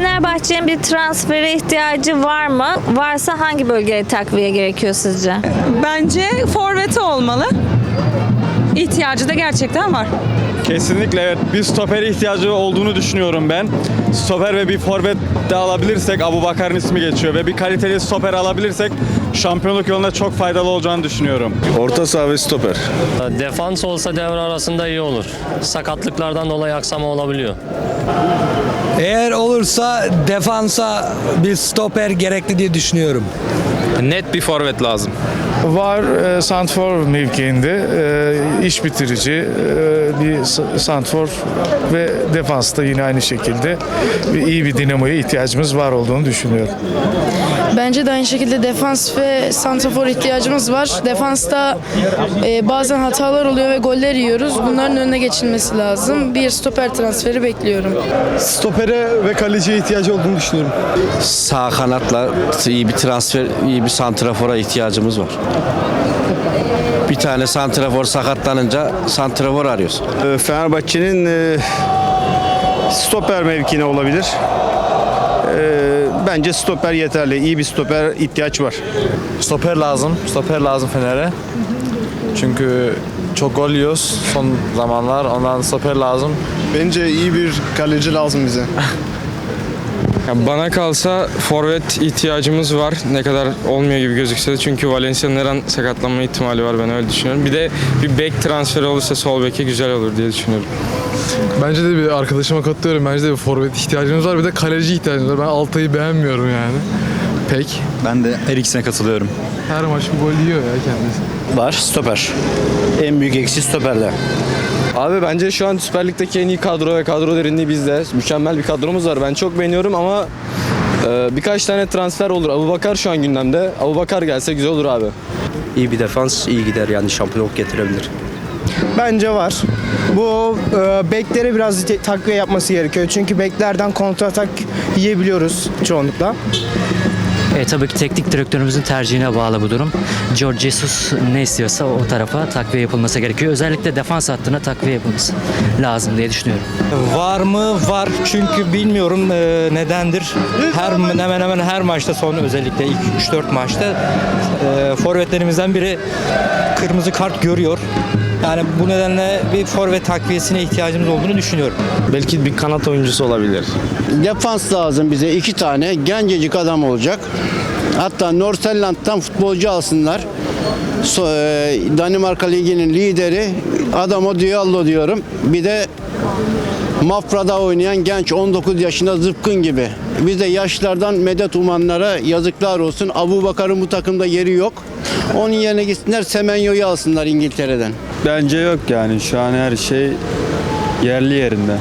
Fenerbahçe'nin bir transfere ihtiyacı var mı? Varsa hangi bölgeye takviye gerekiyor sizce? Bence forveti olmalı. İhtiyacı da gerçekten var. Kesinlikle evet. Bir stopere ihtiyacı olduğunu düşünüyorum ben. Stoper ve bir forvet de alabilirsek Abu Bakar'ın ismi geçiyor ve bir kaliteli stoper alabilirsek şampiyonluk yolunda çok faydalı olacağını düşünüyorum. Orta saha ve stoper. Defans olsa devre arasında iyi olur. Sakatlıklardan dolayı aksama olabiliyor. Eğer olursa defansa bir stoper gerekli diye düşünüyorum. Net bir forvet lazım. Var e, santfor mevkiinde e, iş bitirici e, bir santfor ve defansta yine aynı şekilde bir, iyi bir dinamoya ihtiyacımız var olduğunu düşünüyorum. Bence de aynı şekilde defans ve santrafor ihtiyacımız var. Defansta e, bazen hatalar oluyor ve goller yiyoruz. Bunların önüne geçilmesi lazım. Bir stoper transferi bekliyorum. Stopere ve kaleciye ihtiyacı olduğunu düşünüyorum. Sağ kanatla iyi bir transfer, iyi bir santrafora ihtiyacımız var. Bir tane santrafor sakatlanınca santrafor arıyoruz. Ee, Fenerbahçe'nin e, stoper mevkine olabilir. Ee, Bence stoper yeterli. İyi bir stoper ihtiyaç var. Stoper lazım. Stoper lazım Fener'e. Çünkü çok gol yiyoruz son zamanlar. Ondan stoper lazım. Bence iyi bir kaleci lazım bize. bana kalsa forvet ihtiyacımız var. Ne kadar olmuyor gibi gözükse de çünkü Valencia'nın her an sakatlanma ihtimali var ben öyle düşünüyorum. Bir de bir bek transferi olursa sol beke güzel olur diye düşünüyorum. Bence de bir arkadaşıma katılıyorum. Bence de bir forvet ihtiyacımız var. Bir de kaleci ihtiyacımız var. Ben Altay'ı beğenmiyorum yani. Pek. Ben de her ikisine katılıyorum. Her maç bir gol yiyor ya kendisi. Var stoper. En büyük eksi stoperde. Abi bence şu an Süper Lig'deki en iyi kadro ve kadro derinliği bizde. Mükemmel bir kadromuz var. Ben çok beğeniyorum ama e, birkaç tane transfer olur. Abu Bakar şu an gündemde. Abu Bakar gelse güzel olur abi. İyi bir defans iyi gider yani şampiyonluk getirebilir. Bence var. Bu e, beklere biraz te- takviye yapması gerekiyor. Çünkü beklerden kontratak yiyebiliyoruz çoğunlukla. E, tabii ki teknik direktörümüzün tercihine bağlı bu durum. George Jesus ne istiyorsa o tarafa takviye yapılması gerekiyor. Özellikle defans hattına takviye yapılması lazım diye düşünüyorum. Var mı? Var. Çünkü bilmiyorum e, nedendir. Her hemen hemen her maçta son özellikle ilk 3-4 maçta e, forvetlerimizden biri kırmızı kart görüyor. Yani bu nedenle bir forvet takviyesine ihtiyacımız olduğunu düşünüyorum. Belki bir kanat oyuncusu olabilir. Defans lazım bize iki tane gencecik adam olacak. Hatta Norselland'dan futbolcu alsınlar. So- e, Danimarka Ligi'nin lideri Adamo Diallo diyorum. Bir de Mafra'da oynayan genç 19 yaşında zıpkın gibi. Biz de yaşlardan medet umanlara yazıklar olsun. Abu Bakar'ın bu takımda yeri yok. Onun yerine gitsinler Semenyo'yu alsınlar İngiltere'den. Bence yok yani. Şu an her şey yerli yerinde.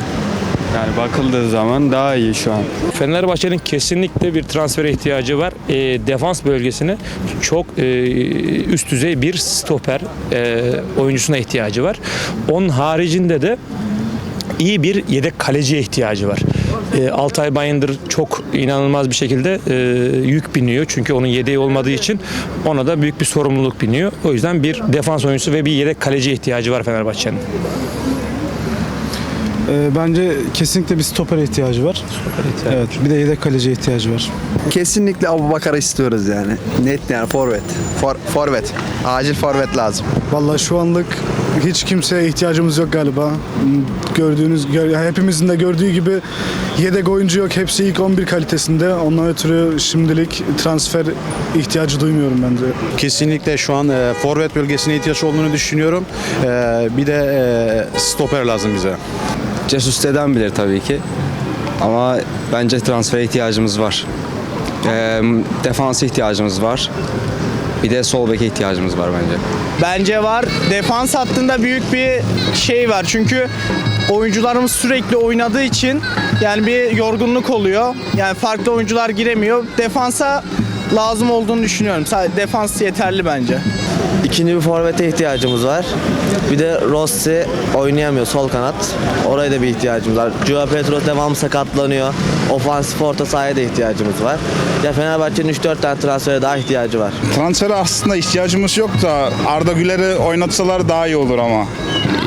Yani bakıldığı zaman daha iyi şu an. Fenerbahçe'nin kesinlikle bir transfere ihtiyacı var. E, defans bölgesine çok e, üst düzey bir stoper e, oyuncusuna ihtiyacı var. Onun haricinde de iyi bir yedek kaleciye ihtiyacı var. E, Altay Bayındır çok inanılmaz bir şekilde e, yük biniyor. Çünkü onun yedeği olmadığı için ona da büyük bir sorumluluk biniyor. O yüzden bir defans oyuncusu ve bir yedek kaleciye ihtiyacı var Fenerbahçe'nin. bence kesinlikle bir stopere ihtiyacı var. Evet, bir de yedek kaleciye ihtiyacı var. Kesinlikle Abu Bakar'ı istiyoruz yani. Net yani forvet. forvet. Acil forvet lazım. Vallahi şu anlık hiç kimseye ihtiyacımız yok galiba. Gördüğünüz, gör- hepimizin de gördüğü gibi yedek oyuncu yok. Hepsi ilk 11 kalitesinde. Ondan ötürü şimdilik transfer ihtiyacı duymuyorum bence. Kesinlikle şu an e, forvet bölgesine ihtiyaç olduğunu düşünüyorum. E, bir de e, stoper lazım bize. Jesus Deden bilir tabii ki. Ama bence transfere ihtiyacımız var. E, defansa ihtiyacımız var. Bir de sol beke ihtiyacımız var bence. Bence var. Defans hattında büyük bir şey var. Çünkü oyuncularımız sürekli oynadığı için yani bir yorgunluk oluyor. Yani farklı oyuncular giremiyor. Defansa lazım olduğunu düşünüyorum. Sadece defans yeterli bence. İkinci bir forvete ihtiyacımız var. Bir de Rossi oynayamıyor sol kanat. Oraya da bir ihtiyacımız var. Joao Pedro devamlı sakatlanıyor. Ofansif orta sahaya da ihtiyacımız var. Ya Fenerbahçe'nin 3-4 tane transfere daha ihtiyacı var. Transfere aslında ihtiyacımız yok da Arda Güler'i oynatsalar daha iyi olur ama.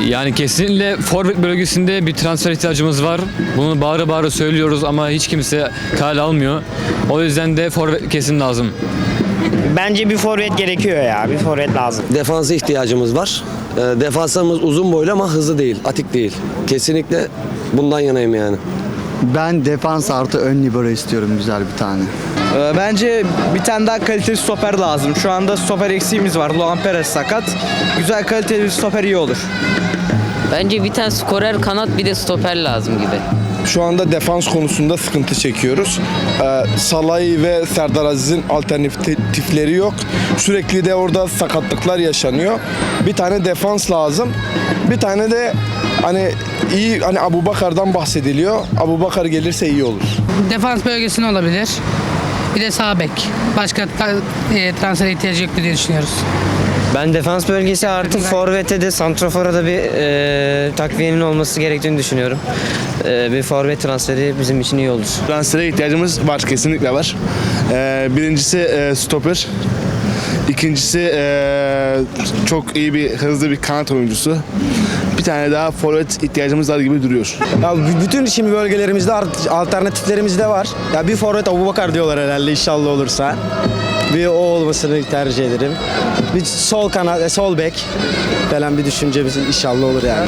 Yani kesinlikle forvet bölgesinde bir transfer ihtiyacımız var. Bunu bağıra bağıra söylüyoruz ama hiç kimse kale almıyor. O yüzden de forvet kesin lazım. Bence bir forvet gerekiyor ya. Bir forvet lazım. Defansa ihtiyacımız var. Ee, Defansımız uzun boylu ama hızlı değil, atik değil. Kesinlikle bundan yanayım yani. Ben defans artı ön libero istiyorum güzel bir tane. Ee, Bence bir tane daha kaliteli stoper lazım. Şu anda stoper eksiğimiz var. Luan Perez sakat. Güzel kaliteli bir stoper iyi olur. Bence bir tane skorer kanat bir de stoper lazım gibi. Şu anda defans konusunda sıkıntı çekiyoruz. Ee, Salay ve Serdar Aziz'in alternatifleri yok. Sürekli de orada sakatlıklar yaşanıyor. Bir tane defans lazım. Bir tane de hani iyi hani Abu Bakar'dan bahsediliyor. Abu Bakar gelirse iyi olur. Defans bölgesine olabilir. Bir de sağ bek. Başka transfer ihtiyacı yok diye düşünüyoruz. Ben defans bölgesi artı forvete de santrafora da bir e, takviyenin olması gerektiğini düşünüyorum. E, bir forvet transferi bizim için iyi olur. Transfere ihtiyacımız var, kesinlikle var. Ee, birincisi e, stoper. İkincisi e, çok iyi bir, hızlı bir kanat oyuncusu. Bir tane daha forvet ihtiyacımız var gibi duruyor. Ya bütün şimdi bölgelerimizde alternatiflerimiz de var. Ya bir forvet Abubakar diyorlar herhalde inşallah olursa. Bir o olmasını tercih ederim. Bir sol kanat, sol bek falan bir düşüncemiz inşallah olur yani.